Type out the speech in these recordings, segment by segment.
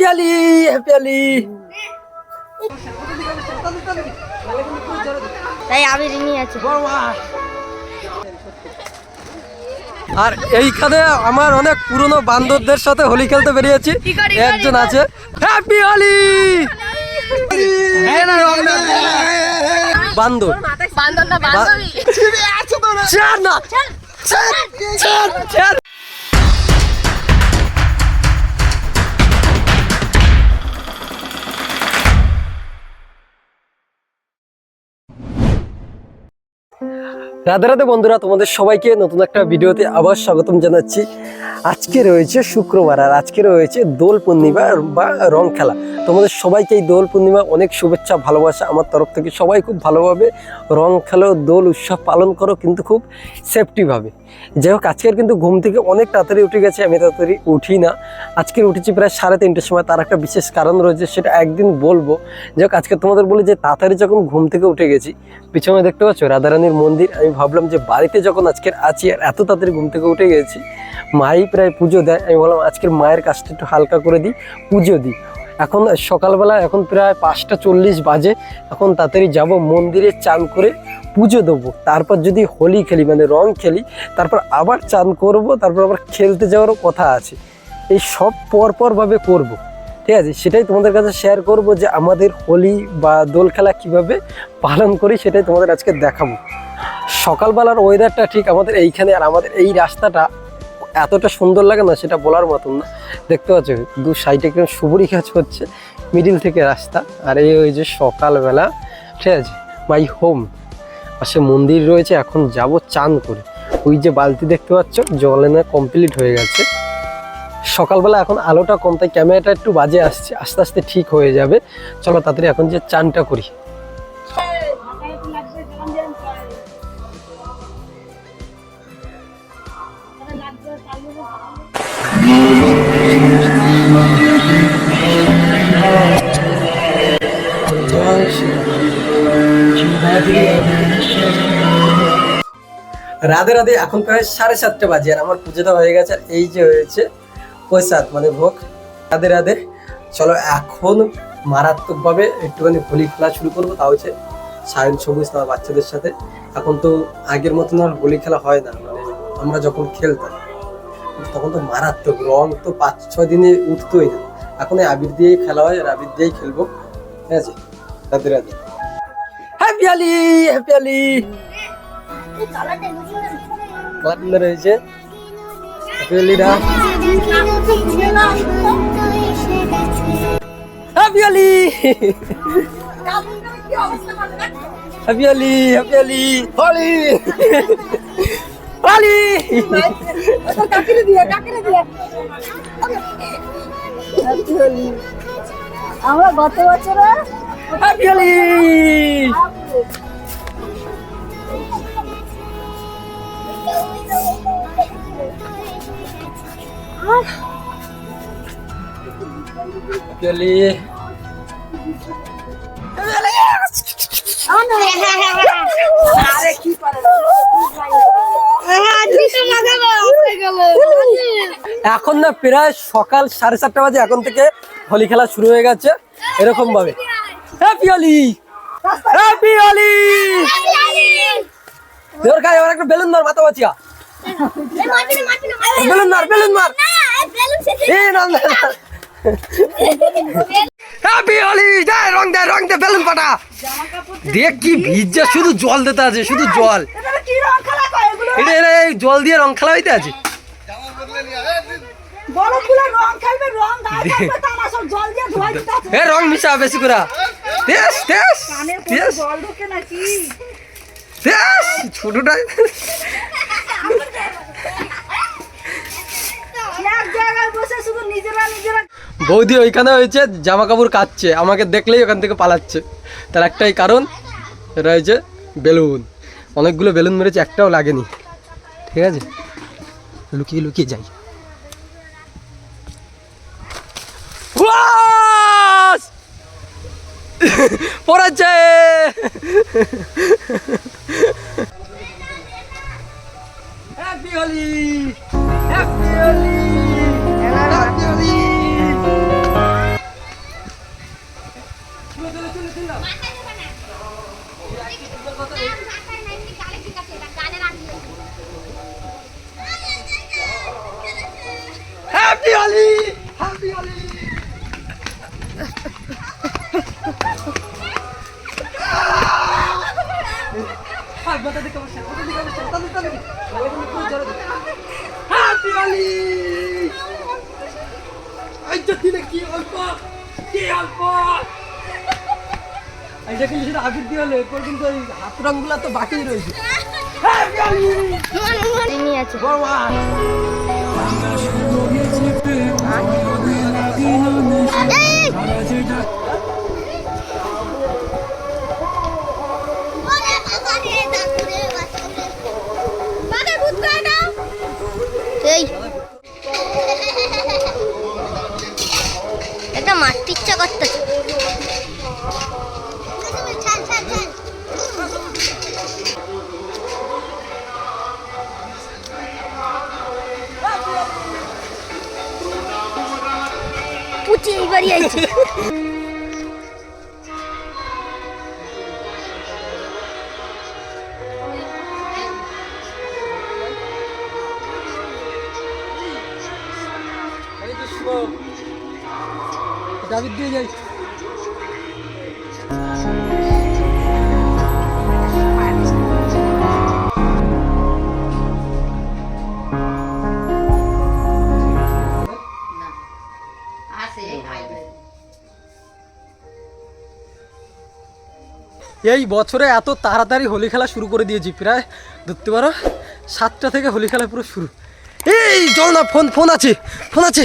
Happy Holi happy আলি তাই আমি ঋণী আছি। আর এইখানে আমার অনেক পুরনো বান্ধবদের সাথে হোলি খেলতে বেরিয়েছি। একজন আছে। হ্যাপি হোলি বান্দর। বান্ধব না বান্ধবী না। রাধে রাধে বন্ধুরা, তোমাদের সবাইকে নতুন একটা ভিডিওতে আবার স্বাগতম জানাচ্ছি। আজকে রয়েছে শুক্রবার আর আজকে রয়েছে দোল পূর্ণিমা বা রং খেলা। তোমাদের সবাইকে এই দোল পূর্ণিমা অনেক শুভেচ্ছা, ভালোবাসা। আমার তরফ থেকে সবাই খুব ভালোভাবে রং খেলো, দোল উৎসব পালন করো, কিন্তু খুব সেফটিভাবে যাই হোক, আজকের কিন্তু ঘুম থেকে অনেক তাড়াতাড়ি উঠে গেছে, আমি তাড়াতাড়ি উঠি না। আজকের উঠেছি প্রায় সাড়ে তিনটের সময়, তার একটা বিশেষ কারণ রয়েছে, সেটা একদিন বলব। যাই হোক, আজকে তোমাদের বলি যে তাড়াতাড়ি যখন ঘুম থেকে উঠে গেছি, পিছনে দেখতে পাচ্ছ রাধারানীর মন্দির, আমি ভাবলাম যে বাড়িতে যখন আজকের আছি আর এত তাড়াতাড়ি ঘুম থেকে উঠে গেছি, মাই প্রায় পুজো দেয়। আমি বললাম, আজকের মায়ের কাজটা একটু হালকা করে দিই, পুজো দিই। এখন সকালবেলা, এখন প্রায় পাঁচটা চল্লিশ বাজে, এখন তাড়াতাড়ি যাব মন্দিরে চান করে পুজো দেবো। তারপর যদি হোলি খেলি মানে রং খেলি, তারপর আবার চান করব, তারপর আবার খেলতে যাওয়ারও কথা আছে। এই সব পরপরভাবে করব। ঠিক আছে? সেটাই তোমাদের কাছে শেয়ার করব যে আমাদের হোলি বা দোল খেলা কীভাবে পালন করি, সেটাই তোমাদের আজকে দেখাবো। সকালবেলার ওয়েদারটা ঠিক আমাদের এইখানে আর আমাদের এই রাস্তাটা এতটা সুন্দর লাগে না সেটা বলার মতন না। দেখতে পাচ্ছ, দু সাইডে কেন সুবরি গাছ হচ্ছে মিডিল থেকে রাস্তা। আর এই ওই যে সকালবেলা, ঠিক আছে মাই হোম পাশে মন্দির রয়েছে, এখন যাব চান করে। ওই যে বালতি দেখতে পাচ্ছ, জল এনে কমপ্লিট হয়ে গেছে। সকালবেলা এখন আলোটা কম, তাই ক্যামেরাটা একটু বাজে আসছে, আস্তে আস্তে ঠিক হয়ে যাবে। চলো তাড়াতাড়ি এখন যে চানটা করি। রাধে রাধে, এখন প্রায় সাড়ে সাতটা বাজে আর আমার পুজোটা হয়ে গেছে, এই যে হয়েছে প্রসাদ মানে ভোগ। রাধে রাধে, চলো এখন মারাত্মকভাবে একটুখানি হোলি খেলা শুরু করব তা হচ্ছে সায়ন সবুজ তোমার বাচ্চাদের সাথে। এখন তো আগের মতন আর হোলি খেলা হয় না মানে আমরা যখন খেলতাম, তখন তো মারাত্মক রং তো পাঁচ ছয় দিনে উঠতোই না। এখন আবির দিয়েই খেলা হয়, আর আবির দিয়েই খেলব, ঠিক আছে? রাধে রাধে। হ্যাপি আলি হ্যাপি আলি রয়েছে happy আলিরা happy Holi happy Holi happy Holi Holi Holi আমরা গত বছরে আলি এখন না প্রায় সকাল সাড়ে সাতটা বাজে এখন থেকে হোলি খেলা শুরু হয়ে গেছে এরকম ভাবে হ্যাপি হোলি হ্যাপি হোলি দেওয়ার গায়ে এবার একটা বেলুন মার মাথা বাঁচিয়া। বেলুন মার বেলুন মার। এই না না হ্যাপি হোলি দে রং দে রং দে বেলুন ফাটা দেখ কি ভিজা শুধু জল দিতে আছে শুধু জল। এটা জল দিয়ে রং খেলা হইতে আছে। এ রং মিশা বেশি করে। তেস তেস তেস তেস ছোটটা বৌদি ওইখানে হয়েছে জামা কাপড় কাচ্ছে আমাকে দেখলেই ওখান থেকে পালাচ্ছে। তার একটাই কারণ এটা হয়েছে বেলুন। অনেকগুলো বেলুন মেরেছে একটাও লাগেনি। ঠিক আছে? লুকিয়ে লুকিয়ে যাই। পড়াচ্ছে হ্যাপি হোলি এটা কিন্তু সেটা আবির দিয়ে হলো এরপর কিন্তু ওই হাত রঙগুলো তো বাকি রয়েছে। মারতে ইচ্ছা করতেছে। আবির দিয়ে যাই। এই বছরে এত তাড়াতাড়ি হোলি খেলা শুরু করে দিয়েছি প্রায় ধরতে পারো সাতটা থেকে হোলি খেলা পুরো শুরু। এই চল না ফোন ফোন আছে ফোন আছে।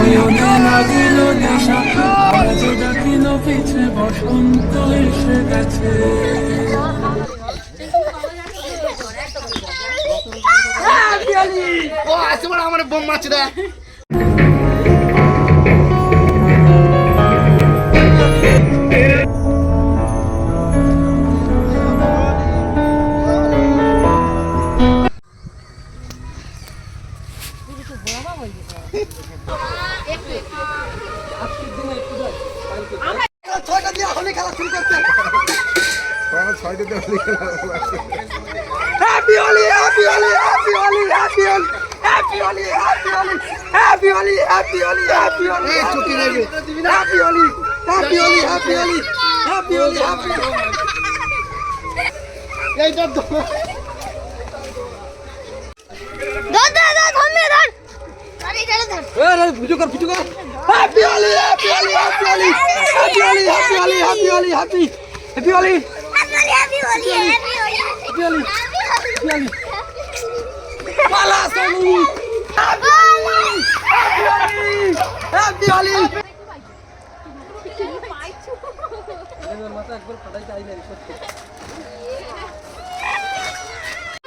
নয়নে লাগিল নেশা আজ ডাকিল পিছে বসন্ত এসে গেছে আমার বোম মাছ রে ছয়টা দিয়ে হোলি খেলা শুরু করতে happy Holi happy Holi happy Holi happy Holi happy Holi happy Holi happy Holi happy Holi happy Holi চুটি নেবে। হ্যাপি হোলি হোলি হোলি হোলি পুজো কর পুজো কর। হ্যাপি মাথা একবার ফাটাইতে আইলাই সত্যি।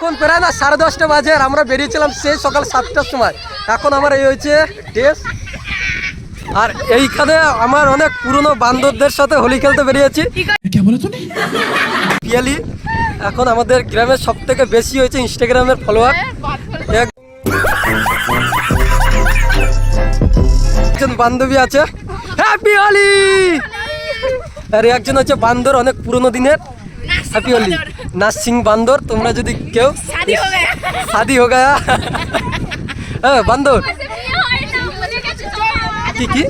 এখন প্রায় না সাড়ে দশটা বাজে আর আমরা বেরিয়েছিলাম সেই সকাল সাতটার সময়। এখন আমার এই হয়েছে ড্রেস আর এইখানে আমার অনেক পুরনো বান্ধবদের সাথে হোলি খেলতে বেরিয়েছি। পিয়ালি এখন আমাদের গ্রামের সব থেকে বেশি হয়েছে ইনস্টাগ্রামের ফলোয়ার একজন বান্ধবী আছে। হ্যাপি হোলি আর একজন হচ্ছে বান্দর অনেক পুরনো দিনের। হ্যাপি হোলি নার্সিং বান্দর তোমরা যদি কেউ শাদি হো গয়া। হ্যাঁ বান্দর। কি কি?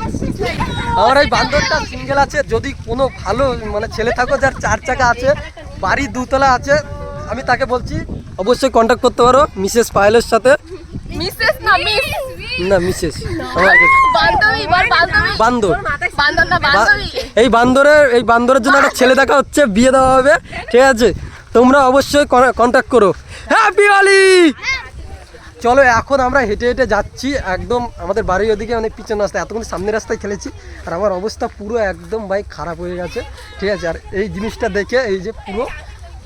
আমার এই বান্দরটা সিঙ্গেল আছে যদি কোনো ভালো মানে ছেলে থাকো যার চার চাকা আছে বাড়ি দুতলা আছে আমি তাকে বলছি অবশ্যই কন্ট্যাক্ট করতে পারো মিসেস পায়েলের সাথে। মিসেস না মিস। না মিসেস। বান্দর। না এই বান্দরের এই বান্দরের জন্য একটা ছেলে দেখা হচ্ছে বিয়ে দেওয়া হবে। ঠিক আছে? তোমরা অবশ্যই কন্ট্যাক্ট করো। হ্যাপি হোলি চলো এখন আমরা হেঁটে হেঁটে যাচ্ছি একদম আমাদের বাড়ির ওদিকে অনেক পিছনে রাস্তা এতক্ষণ সামনের রাস্তায় খেলেছি আর আমার অবস্থা পুরো একদম ভাই খারাপ হয়ে গেছে। ঠিক আছে আর এই জিনিসটা দেখে এই যে পুরো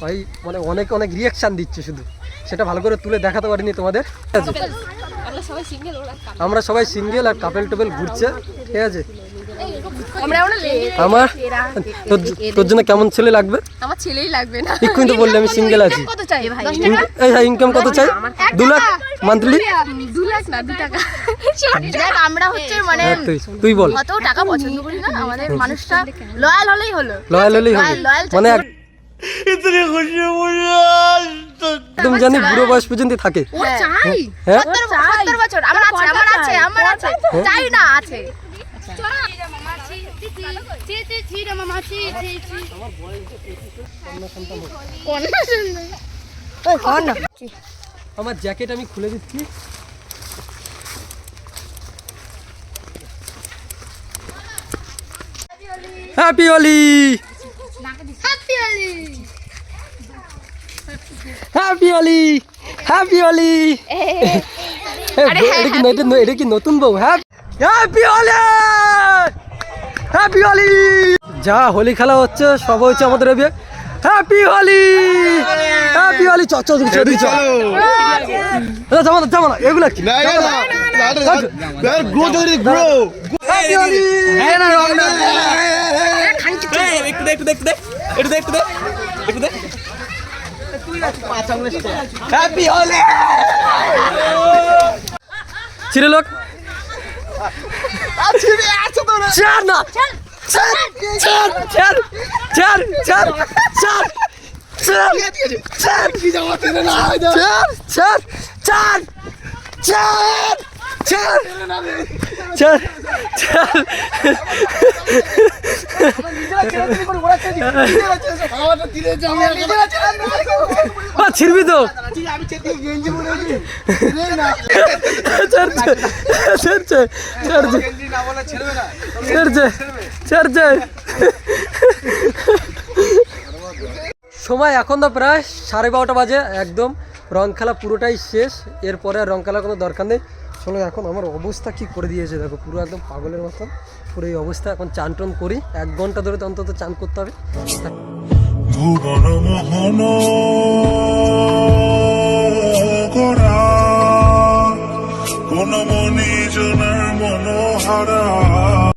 ভাই মানে অনেক অনেক রিয়াকশান দিচ্ছে শুধু। সেটা ভালো করে তুলে দেখাতে পারিনি তোমাদের। ঠিক আছে? আমরা সবাই সিঙ্গেল ওরা couple। আমরা সবাই সিঙ্গেল আর কাপেল টেপেল ঘুরছে। ঠিক আছে? আমরা তোর জন্য কেমন ছেলে লাগবে? আমার ছেলেই লাগবে না। এক্ষুনি তো বললে আমি সিঙ্গেল আছি। কত চাই ভাই? ইন- এই হ্যাঁ ইনকাম কত চাই? দু লাখ মান্থলি দু লাখ না দু টাকা। আমরা হচ্ছে মানে তুই তুই বল। অত টাকা পছন্দ করি না আমাদের মানুষটা লয়াল হলেই হলো। লয়াল হলেই হবে। Loyal, loyal একদম জানি বুড়ো বয়স পর্যন্ত থাকে। চাই। হ্যাঁ? সত্তর সত্তর বছর। আমার আছে আমার আছে আমার আছে। চাই না আছে। আমার জ্যাকেট আমি খুলে দিচ্ছি। Happy Holi happy Holi happy Holi এটা কি নতুন এটা কি নতুন বউ? হ্যাপি হোলি হ্যাপি হোলি যা হোলি খেলা হচ্ছে সব হচ্ছে আমাদের এবে হ্যাপি হোলি হ্যাপি হোলি চ চ চ চ জামা না জামা না এগুলা কি না না ছিঁড়ে না চার চার চার চার চার চার চার চার চার কি চল। চল। চল। ছিড়বি তো। সময় এখন তো প্রায় সাড়ে বারোটা বাজে, একদম। রং খেলা পুরোটাই শেষ। এরপরে আর রং খেলার কোনো দরকার নেই। আসলে এখন আমার অবস্থা কি করে দিয়েছে? দেখো, পুরো একদম পাগলের মতন পুরো এই অবস্থা। এখন চান টন করি, এক ঘণ্টা ধরে তো অন্তত চান করতে হবে।